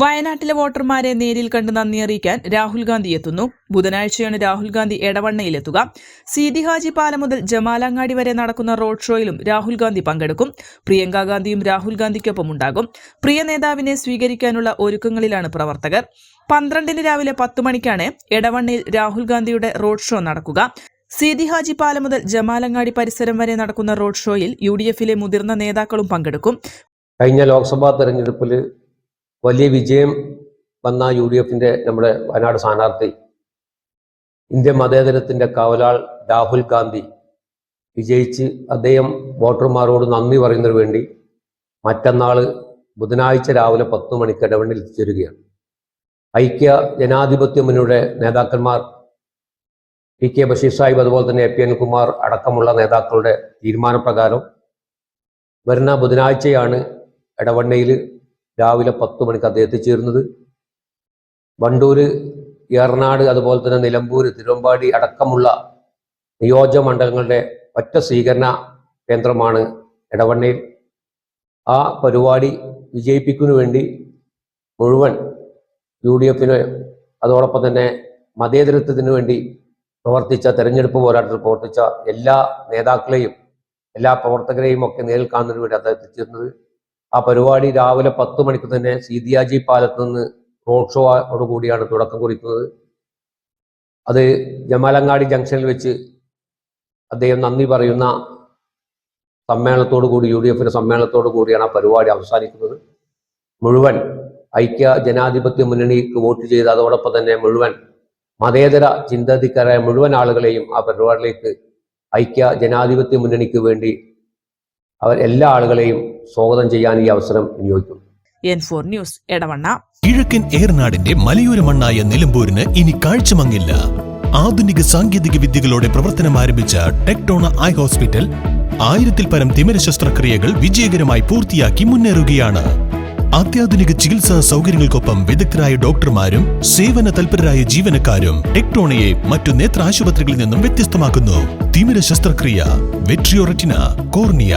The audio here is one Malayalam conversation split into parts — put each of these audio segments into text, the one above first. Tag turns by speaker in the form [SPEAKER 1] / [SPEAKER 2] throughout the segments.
[SPEAKER 1] വയനാട്ടിലെ വോട്ടർമാരെ നേരിൽ കണ്ട് നന്ദി അറിയിക്കാൻ രാഹുൽ ഗാന്ധി എത്തുന്നു. ബുധനാഴ്ചയാണ് രാഹുൽ ഗാന്ധി എടവണ്ണയിലെത്തുക. സീതി ഹാജി പാലം മുതൽ ജമാലങ്ങാടി വരെ നടക്കുന്ന റോഡ് ഷോയിലും രാഹുൽ ഗാന്ധി പങ്കെടുക്കും. പ്രിയങ്ക ഗാന്ധിയും രാഹുൽ ഗാന്ധിക്കൊപ്പം ഉണ്ടാകും. പ്രിയ നേതാവിനെ സ്വീകരിക്കാനുള്ള ഒരുക്കങ്ങളിലാണ് പ്രവർത്തകർ. പന്ത്രണ്ടിന് രാവിലെ പത്ത് മണിക്കാണ് എടവണ്ണയിൽ രാഹുൽ ഗാന്ധിയുടെ റോഡ് ഷോ നടക്കുക. സീതി ഹാജി പാലം മുതൽ ജമാലങ്ങാടി പരിസരം വരെ നടക്കുന്ന റോഡ് ഷോയിൽ യു മുതിർന്ന നേതാക്കളും പങ്കെടുക്കും.
[SPEAKER 2] കഴിഞ്ഞ ലോക്സഭാ തെരഞ്ഞെടുപ്പിൽ വലിയ വിജയം വന്ന യു ഡി എഫിന്റെ നമ്മുടെ വയനാട് സ്ഥാനാർത്ഥി ഇന്ത്യൻ മതേതരത്തിന്റെ കാവലാൾ രാഹുൽ ഗാന്ധി വിജയിച്ച് അദ്ദേഹം വോട്ടർമാരോട് നന്ദി പറയുന്നതിന് വേണ്ടി മറ്റന്നാൾ ബുധനാഴ്ച രാവിലെ പത്ത് മണിക്ക് ഇടവണ്ണിൽ എത്തിച്ചേരുകയാണ്. ഐക്യ ജനാധിപത്യ മുന്നണിയുടെ നേതാക്കന്മാർ പി കെ ബഷീർ സാഹിബ് അതുപോലെ തന്നെ എ പി അനിൽകുമാർ അടക്കമുള്ള നേതാക്കളുടെ തീരുമാനപ്രകാരം വരുന്ന ബുധനാഴ്ചയാണ് ഇടവണ്ണയിൽ രാവിലെ പത്ത് മണിക്ക് അദ്ദേഹം എത്തിച്ചേരുന്നത് വണ്ടൂര് ഏറനാട് അതുപോലെ തന്നെ നിലമ്പൂർ തിരുവമ്പാടി അടക്കമുള്ള നിയോജക മണ്ഡലങ്ങളുടെ ഒറ്റ സ്വീകരണ കേന്ദ്രമാണ് ഇടവണ്ണയിൽ ആ പരിപാടി വിജയിപ്പിക്കുന്നു വേണ്ടി മുഴുവൻ യു ഡി എഫിന് അതോടൊപ്പം തന്നെ മതേതരത്വത്തിന് വേണ്ടി പ്രവർത്തിച്ച തെരഞ്ഞെടുപ്പ് പോരാട്ടത്തിൽ പ്രവർത്തിച്ച എല്ലാ നേതാക്കളെയും എല്ലാ പ്രവർത്തകരെയും ഒക്കെ നേരിൽ കാണുന്നതിന് വേണ്ടി അദ്ദേഹം എത്തിച്ചേരുന്നത് ആ പരിപാടി രാവിലെ പത്ത് മണിക്ക് തന്നെ സീതിയാജി പാലത്ത് നിന്ന് റോഡ് ഷോയോട് കൂടിയാണ് തുടക്കം കുറിക്കുന്നത്. അത് ജമാലങ്ങാടി ജംഗ്ഷനിൽ വെച്ച് അദ്ദേഹം നന്ദി പറയുന്ന സമ്മേളനത്തോടു കൂടി യു ഡി എഫിന്റെ സമ്മേളനത്തോടു കൂടിയാണ് ആ പരിപാടി അവസാനിക്കുന്നത്. മുഴുവൻ ഐക്യ ജനാധിപത്യ മുന്നണിക്ക് വോട്ട് ചെയ്ത് അതോടൊപ്പം തന്നെ മുഴുവൻ മതേതര ചിന്താധിക്കാരായ മുഴുവൻ ആളുകളെയും ആ പരിപാടിയിലേക്ക് ഐക്യ ജനാധിപത്യ മുന്നണിക്ക് വേണ്ടി അവർ എല്ലാ ആളുകളെയും സ്വാഗതം ചെയ്യാൻ ഈ അവസരം വിനിയോഗിക്കും
[SPEAKER 1] എൻ ഫോർ ന്യൂസ് എടവണ്ണ.
[SPEAKER 3] കിഴക്കൻ ഏർനാടിന്റെ മലയോര മണ്ണായ നിലമ്പൂരിന് ഇനി കാഴ്ചമങ്ങില്ല. ആധുനിക സാങ്കേതിക വിദ്യകളോടെ പ്രവർത്തനം ആരംഭിച്ച ടെക്ടോണ ഐ ഹോസ്പിറ്റൽ ആയിരത്തിൽ പരം തിമിര ശസ്ത്രക്രിയകൾ വിജയകരമായി പൂർത്തിയാക്കി മുന്നേറുകയാണ്. അത്യാധുനിക ചികിത്സാ സൗകര്യങ്ങൾക്കൊപ്പം വിദഗ്ധരായ ഡോക്ടർമാരും സേവന തൽപരരായ ജീവനക്കാരും ടെക്ടോണയെ മറ്റു നേത്ര ആശുപത്രികളിൽ നിന്നും വ്യത്യസ്തമാക്കുന്നു. തിമിര ശസ്ത്രക്രിയ vitreoretina cornea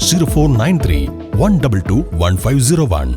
[SPEAKER 3] Zero four nine three one double two one five zero one